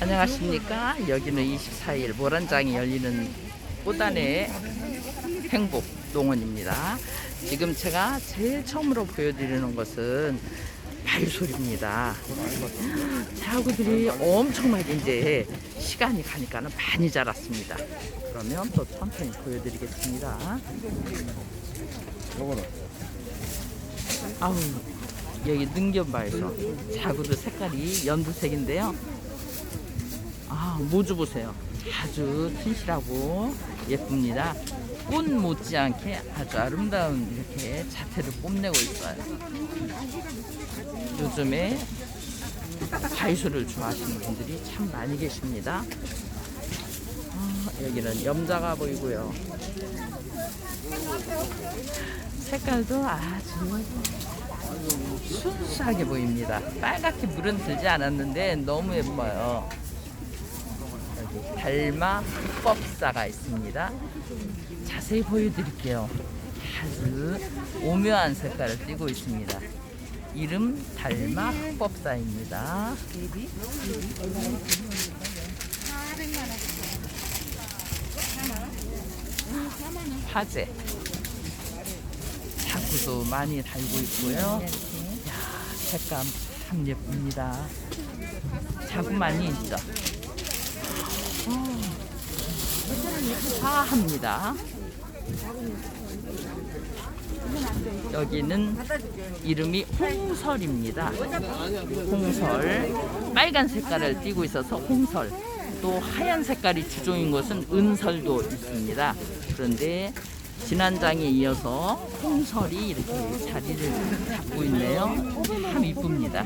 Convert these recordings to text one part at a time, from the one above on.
안녕하십니까. 여기는 24일 모란장이 열리는 꽃단의 행복 농원입니다. 지금 제가 제일 처음으로 보여드리는 것은 발소리입니다. 자구들이 엄청나게 이제 시간이 가니까는 많이 자랐습니다. 그러면 또 천천히 보여드리겠습니다. 아우 여기 능견바에서 자구들 색깔이 연두색인데요. 아 모주 보세요. 아주 튼실하고 예쁩니다. 꽃 못지않게 아주 아름다운 이렇게 자태를 뽐내고 있어요. 요즘에 바이소를 좋아하시는 분들이 참 많이 계십니다. 아, 여기는 염자가 보이고요. 색깔도 아주 순수하게 보입니다. 빨갛게 물은 들지 않았는데 너무 예뻐요. 여기 달마 흑법사가 있습니다. 자세히 보여드릴게요. 아주 오묘한 색깔을 띠고 있습니다. 이름 달마 흑법사입니다. 화재. 자구도 많이 달고 있고요. 야, 색감 참 예쁩니다. 자구 많이 있죠. 어, 화합니다. 여기는 이름이 홍설입니다. 홍설. 빨간 색깔을 띠고 있어서 홍설. 또 하얀 색깔이 주종인 것은 은설도 있습니다. 그런데 진한장에 이어서 홍설이 이렇게 자리를 잡고 있네요. 참 이쁩니다.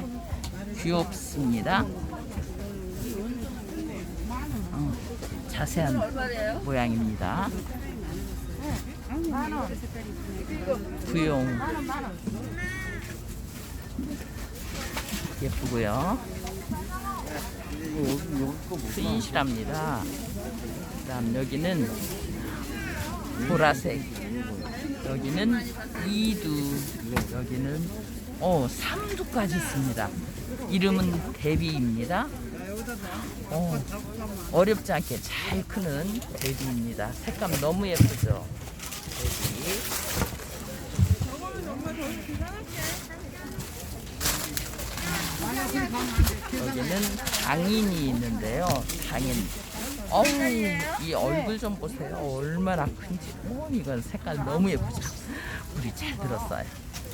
귀엽습니다. 어, 자세한 모양입니다. 부용 예쁘고요. 트인실합니다. 그다음 여기는 보라색. 여기는 이두. 여기는 어 삼두까지 있습니다. 이름은 대비입니다. 어, 어렵지 않게 잘 크는 대비입니다. 색감 너무 예쁘죠. 대비. 여기는 장인이 있는데요. 장인. 어우, 이 얼굴 좀 보세요. 얼마나 큰지. 오, 이건 색깔 너무 예쁘죠. 물이 잘 들었어요.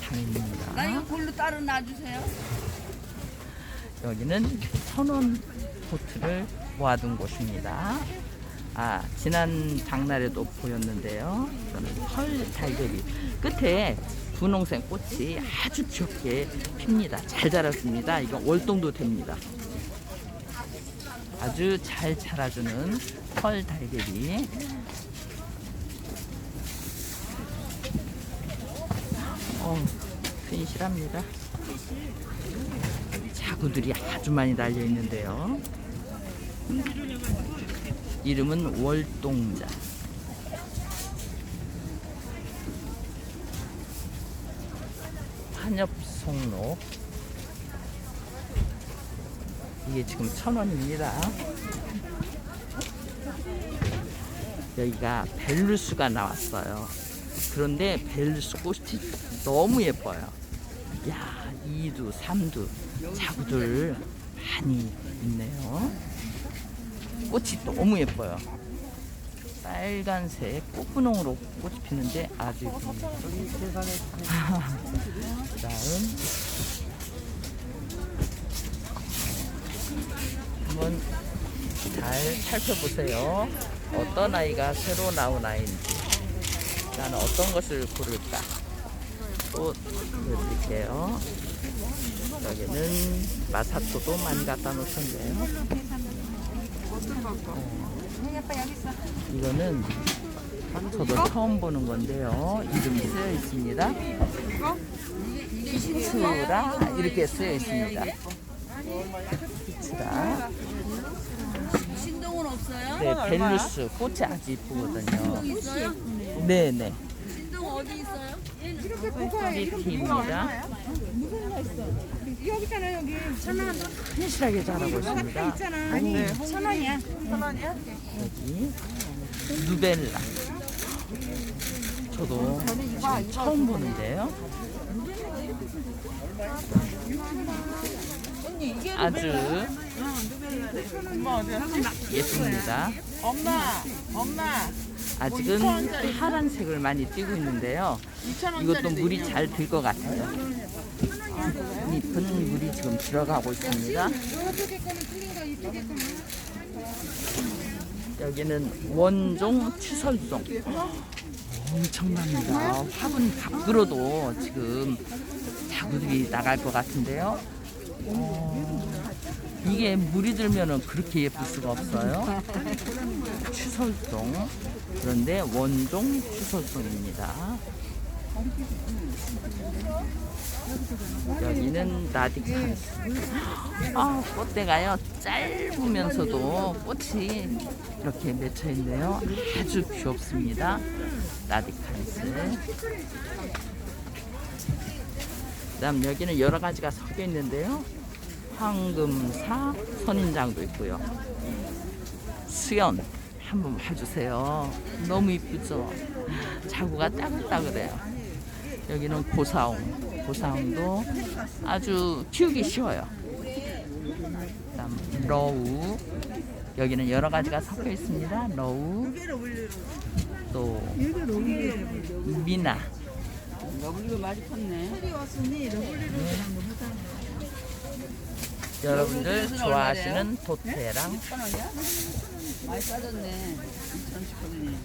장인입니다. 나 이거 볼로 따로 놔주세요. 여기는 선원 보트를 모아둔 곳입니다. 아, 지난 장날에도 보였는데요. 저는 털 달걀이 끝에 분홍색 꽃이 아주 귀엽게 핍니다. 잘 자랐습니다. 이거 월동도 됩니다. 아주 잘 자라주는 털 달걀이 어, 튼실합니다. 자구들이 아주 많이 달려 있는데요. 이름은 월동자. 한엽송로. 이게 지금 천 원입니다. 여기가 벨루스가 나왔어요. 그런데 벨루스 꽃이 너무 예뻐요. 야, 2두, 3두 자구들 많이 있네요. 꽃이 너무 예뻐요. 빨간색 꽃분홍으로 꽃이 피는데 아주 예쁩니다. 그다음 한번 잘 살펴보세요. 어떤 아이가 새로 나온 아이인지 나는 어떤 것을 고를까? 또 보여드릴게요. 여기는 마사토도 많이 갖다 놓으셨네요. 어, 이거는 저도 처음 보는 건데요. 이름이 쓰여 있습니다. 피츠라 이렇게 쓰여 있습니다. 피츠라. 신동은 없어요? 네, 벨루스 꽃이 아주 이쁘거든요. 있어요? 네 네. 신동 어디 있어요? 파리티입니다. 여기 있잖아 여기 천 원. 튼실하게 자라고 있습니다. 있잖아. 아니 천 원이야. 여기 누벨라. 저도 지금 처음 보는데요. 아주 예쁩니다. 엄마 엄마 아직은 파란색을 많이 띄고 있는데요. 2천 원. 이것도 물이 잘 들 것 같아요. 잎은 물이 지금 들어가고 있습니다. 여기는 원종 추설송. 엄청납니다. 화분 밖으로도 지금 자구들이 나갈 것 같은데요. 어, 이게 물이 들면은 그렇게 예쁠 수가 없어요. 추설송. 그런데 원종 추설송입니다. 여기는 라디칸스. 아, 꽃대가요. 짧으면서도 꽃이 이렇게 맺혀 있네요. 아주 귀엽습니다. 라디칸스. 그다음 여기는 여러 가지가 섞여 있는데요. 황금사 선인장도 있고요. 수연 한번 봐주세요. 너무 이쁘죠? 자구가 따글따글해요. 여기는 고사홍. 고사홍도 아주 키우기 쉬워요. 그다음 러우. 여기는 여러 가지가 섞여 있습니다. 러우. 또 미나. 너블리가 많이 컸네. 여러분들 좋아하시는 도태랑 천 원이야? 많이 싸졌네. 2천원씩 하더니.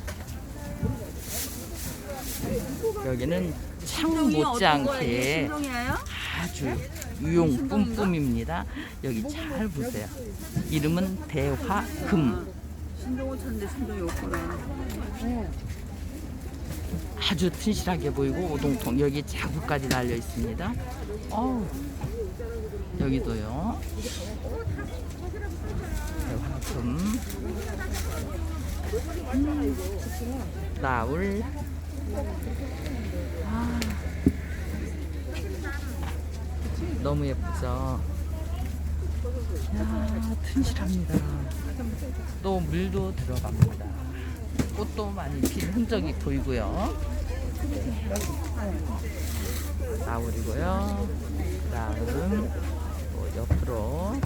여기는 창 못지않게? 아주 유용 뿜뿜입니다. 여기 잘 보세요. 이름은 대화금. 신동이 없구나. 아주 튼실하게 보이고 오동통 여기 자구까지 달려 있습니다. 어우, 여기도요. 대화금. 음, 나울. 아, 너무 예쁘죠. 야, 튼실합니다. 또 물도 들어갑니다. 꽃도 많이 필 흔적이 보이고요. 나물이고요. 다음 또 옆으로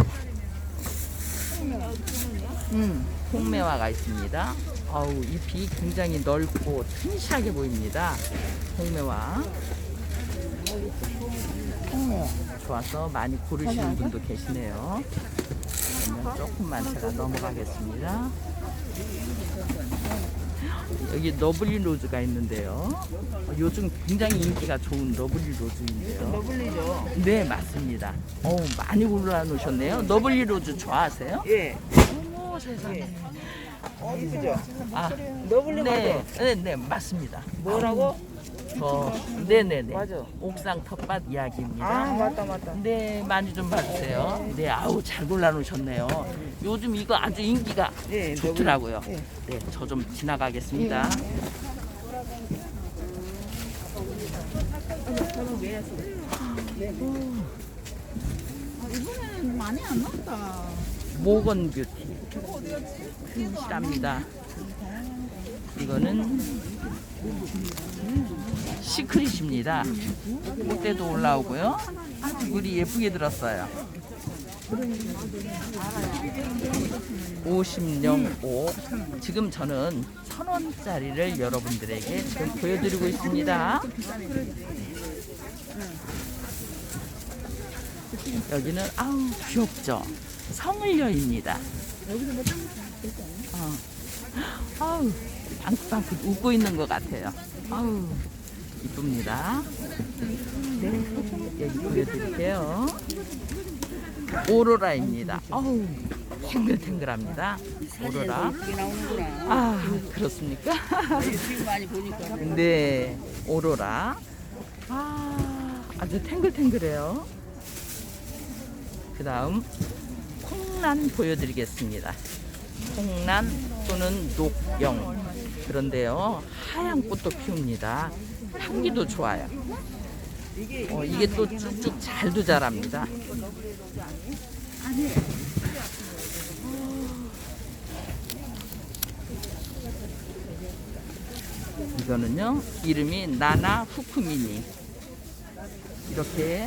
음, 홍매화가 있습니다. 어우, 잎이 굉장히 넓고 튼실하게 보입니다. 홍매화. 어, 좋아서 많이 고르시는 분도 계시네요. 그러면 조금만 제가 넘어가겠습니다. 여기 러블리 로즈가 있는데요. 어, 요즘 굉장히 인기가 좋은 러블리 로즈인데요. 너블리죠? 네, 맞습니다. 어우, 많이 골라 놓으셨네요. 러블리 로즈 좋아하세요? 예. 어머, 세상에. 이쁘죠? 아, 너블리 네, 네, 네, 맞습니다. 뭐라고? 저, 네네네. 맞아. 옥상 텃밭 이야기입니다. 아 맞다 맞다. 네, 많이 좀 봐주세요. 네, 아우, 잘 골라놓으셨네요. 요즘 이거 아주 인기가 예. 좋더라고요. 예. 네, 저 좀 지나가겠습니다. 이번에는 많이 안 나온다. 모건 뷰티. 튼실합니다. 이거는 시크릿입니다. 꽃대도 올라오고요. 물이 예쁘게 들었어요. 5005 지금 저는 천 원짜리를 여러분들에게 지금 보여드리고 있습니다. 여기는 아우 귀엽죠. 성을여입니다. 어. 아우 방긋방긋 웃고 있는 것 같아요. 아우 이쁩니다. 네 여기 보여드릴게요. 오로라입니다. 아우 탱글탱글합니다. 오로라. 아 그렇습니까? 네 오로라. 아 아주 탱글탱글해요. 그 다음 콩란 보여드리겠습니다. 콩란 또는 녹영 그런데요 하얀 꽃도 피웁니다. 향기도 좋아요. 어, 이게 또 쭉쭉 잘도 자랍니다. 이거는요 이름이 나나 후쿠미니 이렇게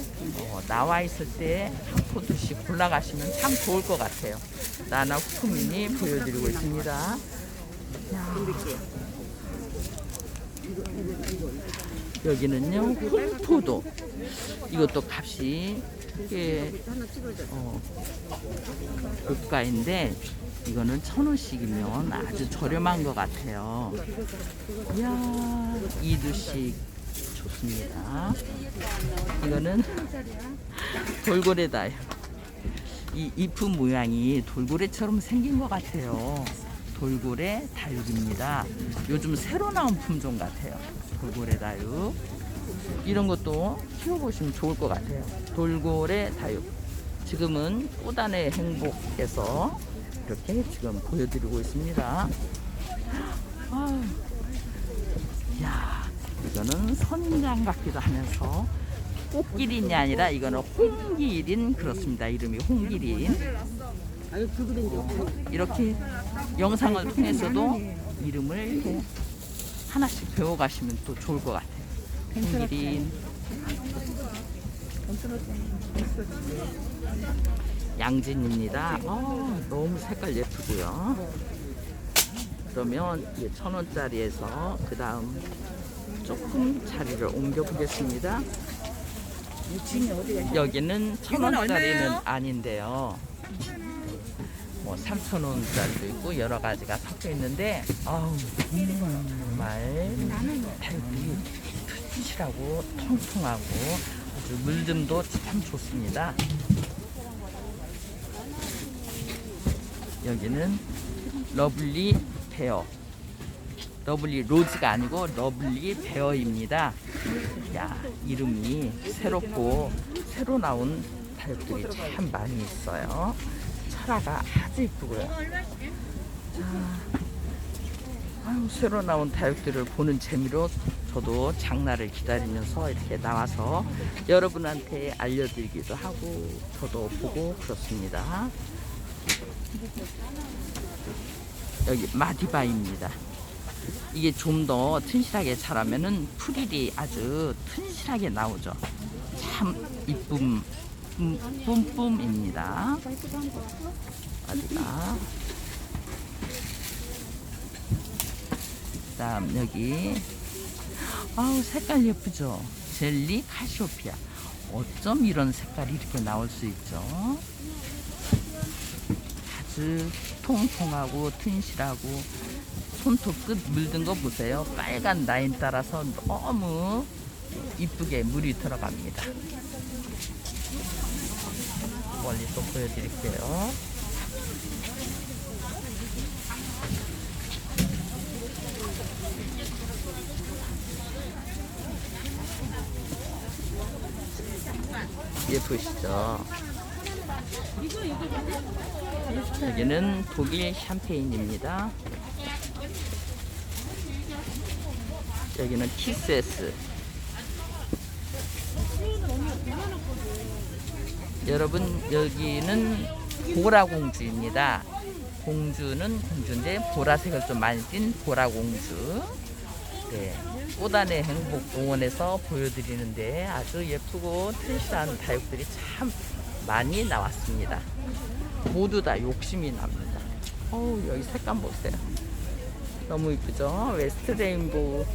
어, 나와 있을 때 한 포도씩 골라가시면 참 좋을 것 같아요. 나나 후쿠미니 보여드리고 있습니다. 야. 여기는요 홍포도 이것도 값이 꽤 어, 고가인데 이거는 천 원씩이면 아주 저렴한 것 같아요. 이야 이두씩 좋습니다. 이거는 돌고래다요. 이 잎의 모양이 돌고래처럼 생긴 것 같아요. 돌고래 다육입니다. 요즘 새로 나온 품종 같아요. 돌고래 다육. 이런 것도 키워보시면 좋을 것 같아요. 돌고래 다육. 지금은 꽃단의 행복에서 이렇게 지금 보여드리고 있습니다. 아유, 야, 이거는 선인장 같기도 하면서 꽃기린이 아니라 이거는 홍기린 그렇습니다. 이름이 홍기린. 이렇게 영상을 통해서도 이름을 하나씩 배워가시면 또 좋을 것 같아요. 홍기린. 양진입니다. 아, 너무 색깔 예쁘고요. 그러면 이천 원짜리에서 그 다음 조금 자리를 옮겨 보겠습니다. 여기는 천 원짜리는 아닌데요. 뭐 3천 원짜리도 있고 여러 가지가 섞여 있는데 아우 정말 달기 튼실하고 통통하고 아주 물듬도 참 좋습니다. 여기는 러블리 베어 러블리 로즈가 아니고 러블리 베어입니다. 야 이름이 새롭고 새로 나온 다육들이 참 많이 있어요. 철화가 아주 이쁘고요. 자, 아유, 새로 나온 다육들을 보는 재미로 저도 장날을 기다리면서 이렇게 나와서 여러분한테 알려드리기도 하고 저도 보고 그렇습니다. 여기 마디바입니다. 이게 좀 더 튼실하게 자라면은 풀일이 아주 튼실하게 나오죠. 참 이쁨 뿜- 뿜뿜입니다. 마디바. 그다음 여기 아우 색깔 예쁘죠. 젤리 카시오피아. 어쩜 이런 색깔이 이렇게 나올 수 있죠? 아주 통통하고 튼실하고 손톱 끝 물든 거 보세요. 빨간 라인 따라서 너무 이쁘게 물이 들어갑니다. 멀리 또 보여드릴게요. 예쁘시죠? 여기는 독일 샴페인입니다. 여기는 키스에스. 여러분 여기는 보라공주입니다. 공주는 공주인데 보라색을 좀 많이 띤 보라공주. 네, 꽃안의 행복 공원에서 보여드리는데 아주 예쁘고 튼실한 다육들이 참 많이 나왔습니다. 모두 다 욕심이 납니다. 어우 여기 색감 보세요. 너무 이쁘죠? 웨스트 레인보우.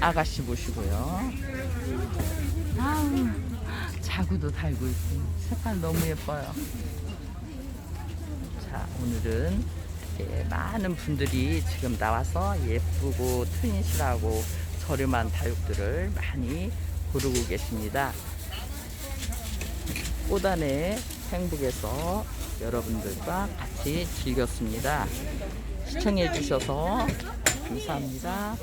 아가씨 보시고요. 아우, 자구도 달고 있고 색깔 너무 예뻐요. 자, 오늘은 이렇게 많은 분들이 지금 나와서 예쁘고 튼실하고 저렴한 다육들을 많이 고르고 계십니다. 꽃안의 행복에서 여러분들과 같이 즐겼습니다. 시청해 주셔서 감사합니다.